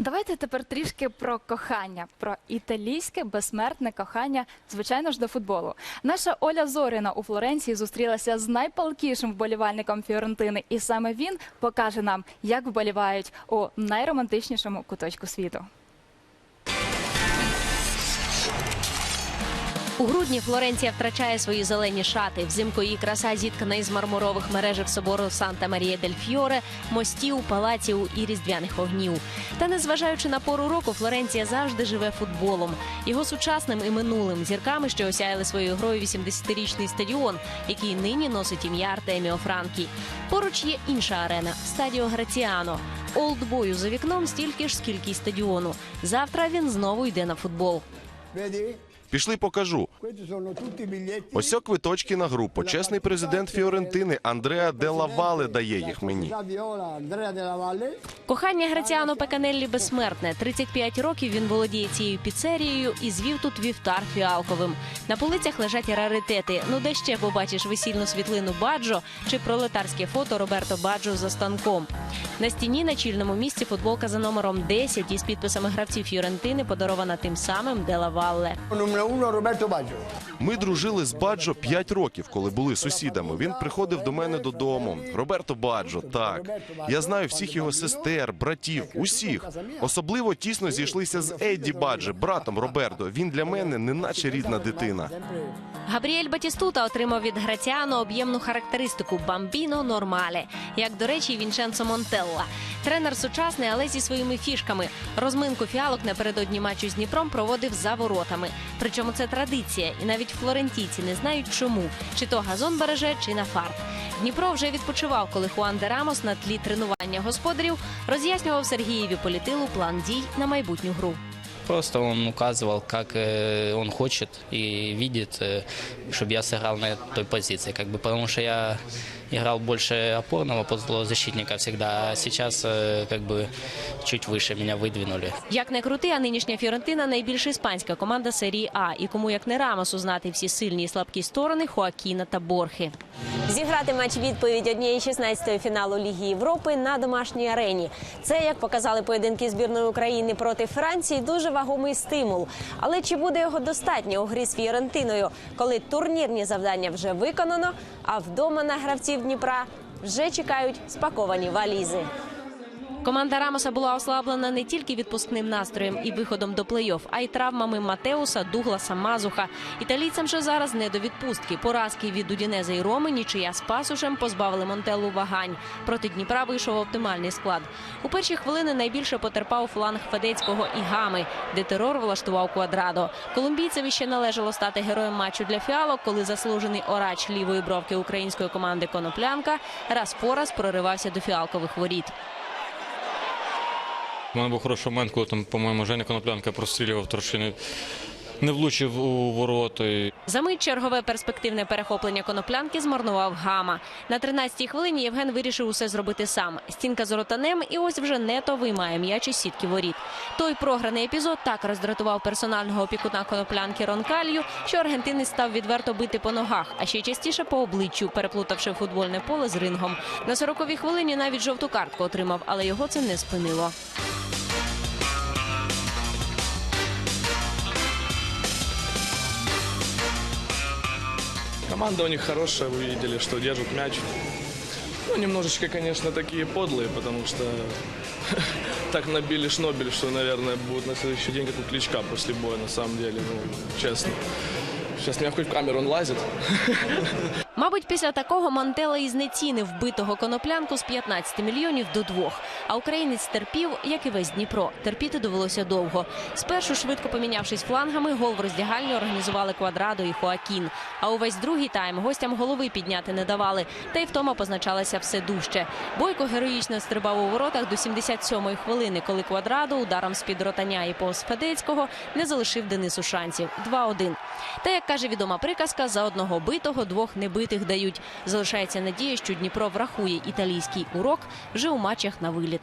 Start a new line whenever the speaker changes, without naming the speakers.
Давайте тепер трішки про кохання, про італійське безсмертне кохання, звичайно ж, до футболу. Наша Оля Зоріна у Флоренції зустрілася з найпалкішим вболівальником Фіорентини, і саме він покаже нам, як вболівають у найромантичнішому куточку світу.
У грудні Флоренція втрачає свої зелені шати. Взимку її краса зіткана із мармурових мережок собору Санта Марія дель Фьоре, мостів, палаців і різдвяних огнів. Та незважаючи на пору року, Флоренція завжди живе футболом. Його сучасним і минулим зірками, що осяяли своєю грою 80-річний стадіон, який нині носить ім'я Артеміо Франкі. Поруч є інша арена стадіо Граціано. Олдбою за вікном стільки ж, скільки й стадіону. Завтра він знову йде на футбол.
Пішли покажу. Ось о квиточки на гру. Почесний президент Фіорентини Андреа Делла Вале дає їх мені.
Кохання Граціано Пеканеллі безсмертне. 35 років він володіє цією піцерією і звів тут вівтар фіалковим. На полицях лежать раритети. Ну де ще побачиш весільну світлину Баджо чи пролетарське фото Роберто Баджо за станком. На стіні на чільному місці футболка за номером 10 із підписами гравців Фіорентини подарована тим самим Дела Валле.
Numero uno Roberto Baggio.
Ми дружили з Баджо 5 років, коли були сусідами. Він приходив до мене додому. Роберто Баджо, так. Я знаю всіх його сестер, братів, усіх. Особливо тісно зійшлися з Едді Баджо, братом Роберто. Він для мене неначе рідна дитина.
Габріель Батістута отримав від Граціано об'ємну характеристику бамбіно нормале, як до речі, Вінченцо Монтелла. Тренер сучасний, але зі своїми фішками. Розминку фіалок напередодні матчу з Дніпром проводив за воротами. Причому це традиція, і навіть флорентійці не знають чому, чи то газон береже, чи на фарт. Дніпро вже відпочивав, коли Хуан де Рамос на тлі тренування господарів роз'яснював Сергієві Політилу план дій на майбутню гру.
Просто он указывал, как э, он хочет и видит, э, чтобы я сыграл на той позиции. Как бы, потому что я играл больше опорного полузащитника всегда, а сейчас э, как бы чуть выше меня выдвинули.
Як не крути, а нинішня Фіорентина найбільш іспанська команда серії А. І кому як не Рамосу знати всі сильні і слабкі сторони Хоакіна та Борхи. Зіграти матч відповідь однієї 16-ї фіналу Ліги Європи на домашній арені. Це, як показали поєдинки збірної України проти Франції, дуже вагомий стимул. Але чи буде його достатньо у грі з Фіорентиною, коли турнірні завдання вже виконано, а вдома на гравців Дніпра вже чекають спаковані валізи. Команда Рамоса була ослаблена не тільки відпускним настроєм і виходом до плей-офф, а й травмами Матеуса, Дугласа, Мазуха. Італійцям же зараз не до відпустки. Поразки від Удінеза і Роми, нічия з пасушем позбавили Монтеллу вагань. Проти Дніпра вийшов оптимальний склад. У перші хвилини найбільше потерпав фланг Федецького і Гами, де терор влаштував Квадрадо. Колумбійцеві ще належало стати героєм матчу для фіалок, коли заслужений орач лівої бровки української команди Коноплянка раз по раз проривався до фіалкових воріт.
У мене був хороший момент, коли по-моєму, Женя Коноплянка прострілював трошки не, влучив у ворота. І
Замить чергове перспективне перехоплення коноплянки змарнував гама. На 13-й хвилині Євген вирішив усе зробити сам. Стінка з ротанем, і ось вже нето виймає м'яч із сітки воріт. Той програний епізод так роздратував персонального опікуна коноплянки Ронкалью, що аргентинець став відверто бити по ногах, а ще частіше по обличчю, переплутавши футбольне поле з рингом. На 40-й хвилині навіть жовту картку отримав, але його це не спинило.
Команда у них хорошая, вы видели, что держат мяч. Ну, немножечко, конечно, такие подлые, потому что так набили шнобель, что, наверное, будут на следующий день, как у Кличка после боя, на самом деле, ну, честно. Сейчас меня хоть в камеру он лазит.
Мабуть, після такого Монтела і знецінив вбитого коноплянку з 15 мільйонів до двох. А українець терпів, як і весь Дніпро. Терпіти довелося довго. Спершу, швидко помінявшись флангами, гол в роздягальні організували Квадрадо і Хоакін. А увесь другий тайм гостям голови підняти не давали. Та й втома позначалася все дужче. Бойко героїчно стрибав у воротах до 77-ї хвилини, коли Квадрадо ударом з-під ротаня і повз Федецького не залишив Денису шансів. 2-1. Та, як каже відома приказка, за одного битого двох небитих дають. Залишається надія, що Дніпро врахує італійський урок вже у матчах на виліт.